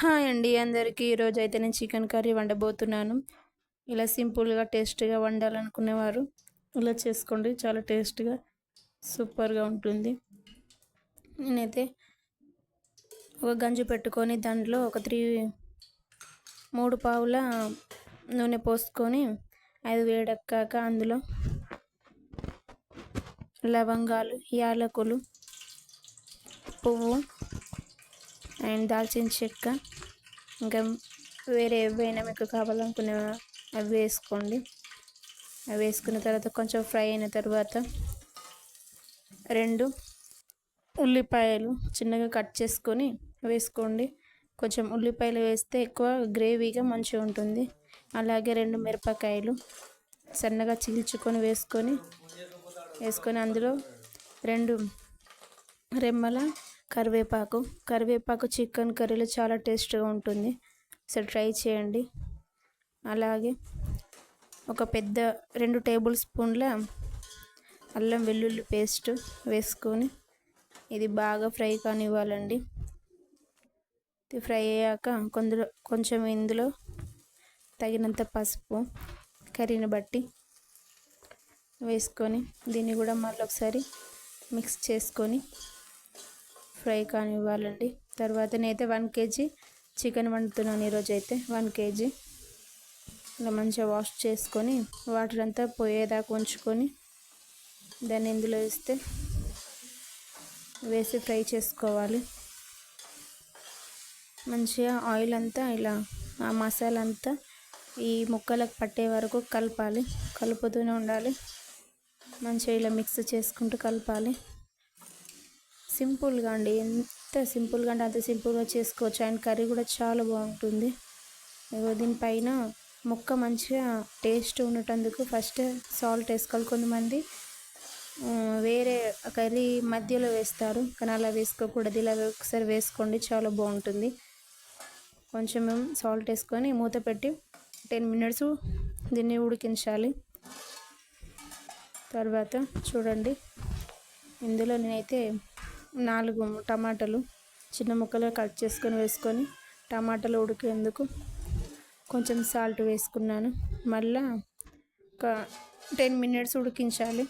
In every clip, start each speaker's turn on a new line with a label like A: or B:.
A: Hi అండి అందరికీ. ఈరోజు అయితే నేను చికెన్ కర్రీ వండబోతున్నాను. ఇలా సింపుల్గా టేస్ట్గా వండాలనుకునేవారు. ఇలా చేసుకోండి చాలా టేస్ట్గా సూపర్గా ఉంటుంది. నేనైతే ఒక గంజు పెట్టుకొని దాంట్లో ఒక త్రీ మూడు పావుల నూనె పోసుకొని అది వేడెక్కాక అందులో లవంగాలు యాలకులు పువ్వు అండ్ దాల్చిన చెక్క. ఇంకా వేరే ఏవైనా మీకు కావాలనుకునే అవి వేసుకోండి. అవి వేసుకున్న తర్వాత కొంచెం ఫ్రై అయిన తర్వాత రెండు ఉల్లిపాయలు చిన్నగా కట్ చేసుకొని వేసుకోండి. కొంచెం ఉల్లిపాయలు వేస్తే ఎక్కువ గ్రేవీగా మంచిగా ఉంటుంది. అలాగే రెండు మిరపకాయలు సన్నగా చీల్చుకొని వేసుకొని వేసుకొని అందులో రెండు రెమ్మల కరివేపాకు. కరివేపాకు చికెన్ కర్రీలో చాలా టేస్ట్గా ఉంటుంది. సో ట్రై చేయండి. అలాగే ఒక పెద్ద రెండు టేబుల్ స్పూన్ల అల్లం వెల్లుల్లి పేస్ట్ వేసుకొని ఇది బాగా ఫ్రై కానివ్వాలండి. ఇది ఫ్రై అయ్యాక కొందరు కొంచెం ఇందులో తగినంత పసుపు కర్రీని బట్టి వేసుకొని దీన్ని కూడా మళ్ళీ ఒకసారి మిక్స్ చేసుకొని ఫ్రై కానివ్వాలండి. తర్వాత నేనైతే వన్ కేజీ చికెన్ వండుతున్నాను ఈరోజు అయితే వన్ కేజీ. ఇలా మంచిగా వాష్ చేసుకొని వాటర్ అంతా పోయేదాకా ఉంచుకొని దాన్ని ఇందులో వేస్తే వేసి ఫ్రై చేసుకోవాలి. మంచిగా ఆయిల్ అంతా ఇలా ఆ మసాలా అంతా ఈ ముక్కలకు పట్టే వరకు కలపాలి. కలుపుతూనే ఉండాలి. మంచిగా ఇలా మిక్స్ చేసుకుంటూ కలపాలి. సింపుల్గా అండి. ఎంత సింపుల్గా అంటే అంత సింపుల్గా చేసుకోవచ్చు. అండ్ కర్రీ కూడా చాలా బాగుంటుంది. దీనిపైన ముక్క మంచిగా టేస్ట్ ఉండటందుకు ఫస్ట్ సాల్ట్ వేసుకోవాలి. కొంతమంది వేరే కర్రీ మధ్యలో వేస్తారు. కానీ అలా వేసుకోకూడదు. ఇలా ఒకసారి వేసుకోండి చాలా బాగుంటుంది. కొంచెం సాల్ట్ వేసుకొని మూత పెట్టి టెన్ మినిట్స్ దీన్ని ఉడికించాలి. తర్వాత చూడండి. ఇందులో నేనైతే నాలుగు టమాటాలు చిన్న ముక్కలుగా కట్ చేసుకొని వేసుకొని టమాటాలు ఉడికేందుకు కొంచెం సాల్ట్ వేసుకున్నాను. మళ్ళా ఒక టెన్ మినిట్స్ ఉడికించాలి.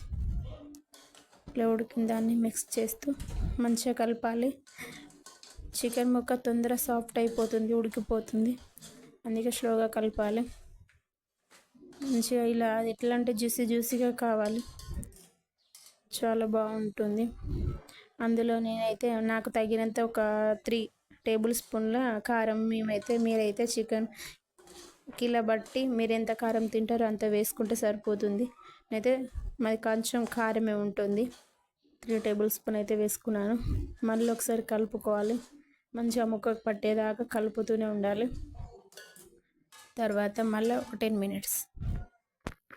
A: ఇట్లా ఉడికిన దాన్ని మిక్స్ చేస్తూ మంచిగా కలపాలి. చికెన్ ముక్క తొందర సాఫ్ట్ అయిపోతుంది ఉడికిపోతుంది. అందుకే స్లోగా కలపాలి. మంచిగా ఇలా ఎట్లా అంటే జ్యూసీ జ్యూసీగా కావాలి. చాలా బాగుంటుంది. అందులో నేనైతే నాకు తగినంత ఒక త్రీ టేబుల్ స్పూన్ల కారం మేమైతే మీరైతే చికెన్ కిలో బట్టి మీరు ఎంత కారం తింటారో అంత వేసుకుంటే సరిపోతుంది. అయితే మరి కొంచెం కారమే ఉంటుంది. త్రీ టేబుల్ స్పూన్ అయితే వేసుకున్నాను. మళ్ళీ ఒకసారి కలుపుకోవాలి. మంచిగా ముక్కకు పట్టేదాకా కలుపుతూనే ఉండాలి. తర్వాత మళ్ళీ ఒక టెన్ మినిట్స్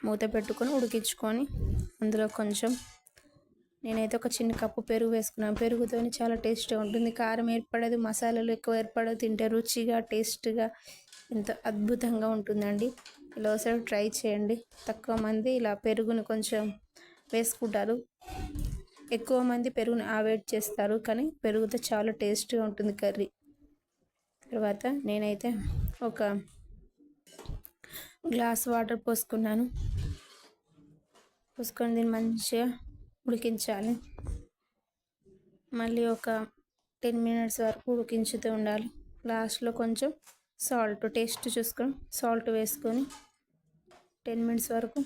A: మూత పెట్టుకొని ఉడికించుకొని అందులో కొంచెం నేనైతే ఒక చిన్న కప్పు పెరుగు వేసుకున్నాను. పెరుగుతో చాలా టేస్ట్గా ఉంటుంది. కారం ఏర్పడదు మసాలాలు ఎక్కువ ఏర్పడదు తింటే రుచిగా టేస్ట్గా ఎంతో అద్భుతంగా ఉంటుందండి. ఇలా ఒకసారి ట్రై చేయండి. తక్కువ మంది ఇలా పెరుగుని కొంచెం వేసుకుంటారు. ఎక్కువ మంది పెరుగుని ఆవేట్ చేస్తారు. కానీ పెరుగుతో చాలా టేస్ట్గా ఉంటుంది కర్రీ. తర్వాత నేనైతే ఒక గ్లాస్ వాటర్ పోసుకున్నాను. పోసుకొని దీన్ని మంచిగా ఉడికించాలి. మళ్ళీ ఒక టెన్ మినిట్స్ వరకు ఉడికించుతూ ఉండాలి. లాస్ట్లో కొంచెం సాల్ట్ టేస్ట్ చూసుకొని సాల్ట్ వేసుకొని టెన్ మినిట్స్ వరకు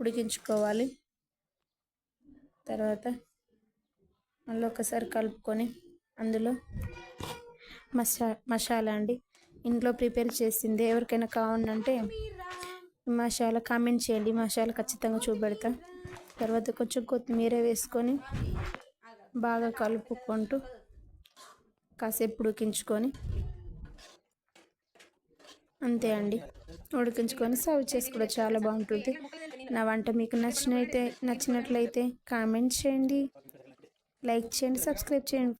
A: ఉడికించుకోవాలి. తర్వాత మళ్ళీ ఒకసారి కలుపుకొని అందులో మసా మసాలా అండి. ఇంట్లో ప్రిపేర్ చేసింది ఎవరికైనా కావాలంటే మసాలా కామెంట్ చేయండి. మసాలా ఖచ్చితంగా చూపెడతా. తర్వాత కొంచెం కొత్తిమీర వేసుకొని బాగా కలుపుకుంటూ కాసేపు ఉడికించుకొని అంతే అండి. ఉడికించుకొని సర్వ్ చేసి కూడా చాలా బాగుంటుంది. నా వంట మీకు నచ్చినైతే నచ్చినట్లయితే కామెంట్ చేయండి. లైక్ చేయండి సబ్స్క్రైబ్ చేయండి.